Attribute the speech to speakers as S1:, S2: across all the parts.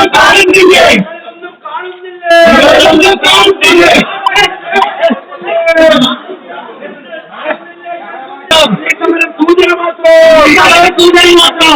S1: നിങ്ങളൊന്നും കാണുന്നില്ലേ? നിങ്ങളൊന്നും കാണുന്നില്ലേ? സൂചന മാത്രം സൂചന മാത്രം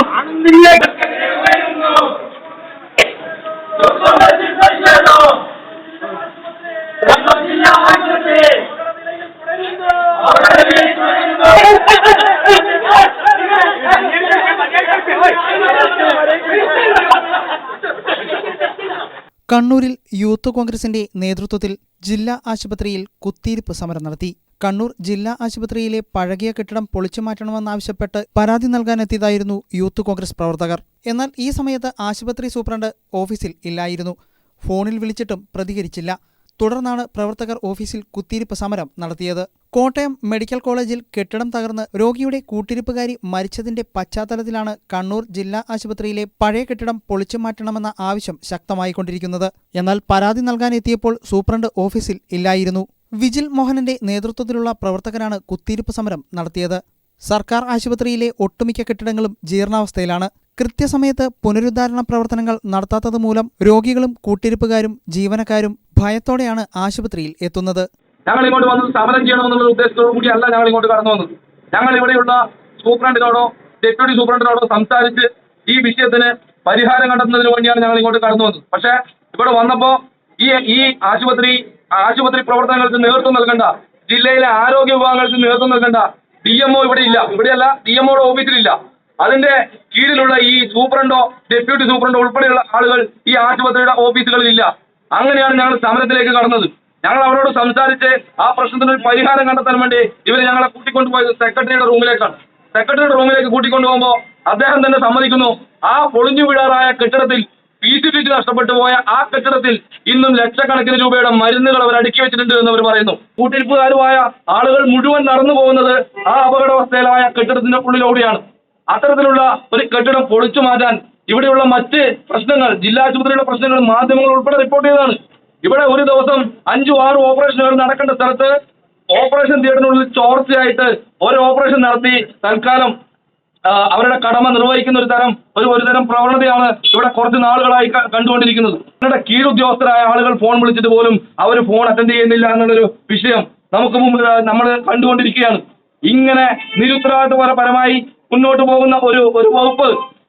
S2: കണ്ണൂരിൽ യൂത്ത് കോൺഗ്രസിന്റെ നേതൃത്വത്തിൽ ജില്ലാ ആശുപത്രിയിൽ കുത്തിയിരിപ്പ് സമരം നടത്തി. കണ്ണൂർ ജില്ലാ ആശുപത്രിയിലെ പഴകിയ കെട്ടിടം പൊളിച്ചു മാറ്റണമെന്നാവശ്യപ്പെട്ട് പരാതി നൽകാനെത്തിയതായിരുന്നു യൂത്ത് കോൺഗ്രസ് പ്രവർത്തകർ. എന്നാൽ ഈ സമയത്ത് ആശുപത്രി സൂപ്രണ്ട് ഓഫീസിൽ ഇല്ലായിരുന്നു. ഫോണിൽ വിളിച്ചിട്ടും പ്രതികരിച്ചില്ല. തുടർന്നാണ് പ്രവർത്തകർ ഓഫീസിൽ കുത്തിയിരിപ്പ് സമരം നടത്തിയത്. കോട്ടയം മെഡിക്കൽ കോളേജിൽ കെട്ടിടം തകർന്ന് രോഗിയുടെ കൂട്ടിരിപ്പുകാരി മരിച്ചതിന്റെ പശ്ചാത്തലത്തിലാണ് കണ്ണൂർ ജില്ലാ ആശുപത്രിയിലെ പഴയ കെട്ടിടം പൊളിച്ചു മാറ്റണമെന്ന ആവശ്യം ശക്തമായിക്കൊണ്ടിരിക്കുന്നത്. എന്നാൽ പരാതി നൽകാനെത്തിയപ്പോൾ സൂപ്രണ്ട് ഓഫീസിൽ ഇല്ലായിരുന്നു. വിജിൽ മോഹനന്റെ നേതൃത്വത്തിലുള്ള പ്രവർത്തകരാണ് കുത്തിയിരിപ്പ് സമരം നടത്തിയത്. സർക്കാർ ആശുപത്രിയിലെ ഒട്ടുമിക്ക കെട്ടിടങ്ങളും ജീർണാവസ്ഥയിലാണ്. കൃത്യസമയത്ത് പുനരുദ്ധാരണ പ്രവർത്തനങ്ങൾ നടത്താത്തത് മൂലം രോഗികളും കൂട്ടിരിപ്പുകാരും ജീവനക്കാരും ഭയത്തോടെയാണ് ആശുപത്രിയിൽ എത്തുന്നത്.
S3: ഞങ്ങൾ ഇങ്ങോട്ട് വന്നത് സമരം ചെയ്യണമെന്നുള്ള ഉദ്ദേശത്തോടു കൂടിയല്ല ഞങ്ങൾ ഇങ്ങോട്ട് കടന്നു വന്നത്. ഞങ്ങൾ ഇവിടെയുള്ള സൂപ്രണ്ടിനോടോ ഡെപ്യൂട്ടി സൂപ്രണ്ടിനോടോ സംസാരിച്ച് ഈ വിഷയത്തിന് പരിഹാരം കണ്ടെത്തുന്നതിന് വേണ്ടിയാണ് ഞങ്ങൾ ഇങ്ങോട്ട് കടന്നു വന്നത്. പക്ഷേ ഇവിടെ വന്നപ്പോൾ ഈ ഈ ആശുപത്രി ആശുപത്രി പ്രവർത്തനങ്ങൾക്ക് നേതൃത്വം നൽകേണ്ട ജില്ലയിലെ ആരോഗ്യ വിഭാഗങ്ങൾക്ക് നേതൃത്വം നൽകേണ്ട ഡി എംഒ ഇവിടെ ഇല്ല. ഇവിടെയല്ല ഡി എംഒയുടെ ഓഫീസിലില്ല. അതിന്റെ കീഴിലുള്ള ഈ സൂപ്രണ്ടോ ഡെപ്യൂട്ടി സൂപ്രണ്ടോ ഉൾപ്പെടെയുള്ള ആളുകൾ ഈ ആശുപത്രിയുടെ ഓഫീസുകളിൽ ഇല്ല അങ്ങനെയാണ് ഞങ്ങൾ സമരത്തിലേക്ക് കടന്നത്. ഞങ്ങൾ അവരോട് സംസാരിച്ച് ആ പ്രശ്നത്തിന് ഒരു പരിഹാരം കണ്ടെത്താൻ വേണ്ടി ഇവർ ഞങ്ങളെ കൂട്ടിക്കൊണ്ടുപോയത് സെക്രട്ടറിയുടെ റൂമിലേക്കാണ്. സെക്രട്ടറിയുടെ റൂമിലേക്ക് കൂട്ടിക്കൊണ്ടുപോകുമ്പോൾ അദ്ദേഹം തന്നെ സമ്മതിക്കുന്നു. ആ പൊളിഞ്ഞു വീഴാറായ കെട്ടിടത്തിൽ പി സി ടി നഷ്ടപ്പെട്ടു പോയ ആ കെട്ടിടത്തിൽ ഇന്നും ലക്ഷക്കണക്കിന് രൂപയുടെ മരുന്നുകൾ അവർ അടുക്കി വെച്ചിട്ടുണ്ട് എന്ന് അവർ പറയുന്നു. കൂട്ടിരിപ്പുകാരുമായ ആളുകൾ മുഴുവൻ നടന്നു പോകുന്നത് ആ അപകടാവസ്ഥയിലായ കെട്ടിടത്തിന്റെ ഉള്ളിലൂടെയാണ് അത്തരത്തിലുള്ള ഒരു കെട്ടിടം പൊളിച്ചു മാറ്റാൻ ഇവിടെയുള്ള മറ്റ് പ്രശ്നങ്ങൾ ജില്ലാ ആശുപത്രിയുടെ പ്രശ്നങ്ങൾ മാധ്യമങ്ങൾ ഉൾപ്പെടെ റിപ്പോർട്ട് ചെയ്തതാണ്. ഇവിടെ ഒരു ദിവസം അഞ്ചു ആറ് ഓപ്പറേഷനുകൾ നടക്കേണ്ട സ്ഥലത്ത് ഓപ്പറേഷൻ തിയേറ്ററിനുള്ളിൽ ചോർച്ചയായിട്ട് ഒരു ഓപ്പറേഷൻ നടത്തി തൽക്കാലം അവരുടെ കടമ നിർവഹിക്കുന്ന ഒരു തരം ഒരു ഒരു തരം പ്രവണതയാണ് ഇവിടെ കുറച്ച് നാളുകളായി കണ്ടുകൊണ്ടിരിക്കുന്നത്. അവരുടെ കീഴുദ്യോഗസ്ഥരായ ആളുകൾ ഫോൺ വിളിച്ചിട്ട് പോലും അവർ ഫോൺ അറ്റൻഡ് ചെയ്യുന്നില്ല എന്നുള്ളൊരു വിഷയം നമുക്ക് മുമ്പ് നമ്മൾ കണ്ടുകൊണ്ടിരിക്കുകയാണ്. ഇങ്ങനെ നിരുത്തരവാദിത്വപരമായി മുന്നോട്ട് പോകുന്ന ഒരു ഒരു വകുപ്പ്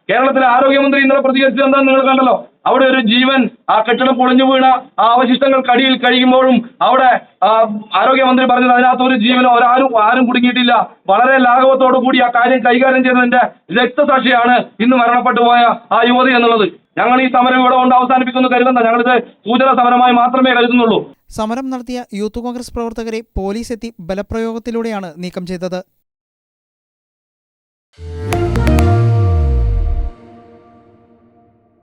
S3: കേരളത്തിലെ ആരോഗ്യമന്ത്രി ഇന്നലെ പ്രതികരിച്ചത് എന്താണെന്ന് നിങ്ങൾ കണ്ടല്ലോ? അവിടെ ഒരു ജീവൻ ആ കെട്ടിടം പൊളിഞ്ഞു വീണ ആ അവശിഷ്ടങ്ങൾക്കടിയിൽ കഴിയുമ്പോഴും അവിടെ ആരോഗ്യമന്ത്രി പറഞ്ഞത് അതിനകത്ത് ഒരു ജീവനോ ഒരാരും ആരും കുടുങ്ങിയിട്ടില്ല. വളരെ ലാഘവത്തോടു കൂടി ആ കാര്യം കൈകാര്യം ചെയ്തതിന്റെ രക്തസാക്ഷിയാണ് ഇന്ന് മരണപ്പെട്ടു പോയ ആ യുവതി എന്നുള്ളത്. ഞങ്ങൾ ഈ സമരം ഇവിടെ കൊണ്ട് അവസാനിപ്പിക്കുന്നു കരുതണ്ട ഞങ്ങളിത് സൂചന സമരമായി മാത്രമേ കരുതുന്നുള്ളൂ.
S2: സമരം നടത്തിയ യൂത്ത് കോൺഗ്രസ് പ്രവർത്തകരെ പോലീസ് എത്തി ബലപ്രയോഗത്തിലൂടെയാണ് നീക്കം ചെയ്തത്.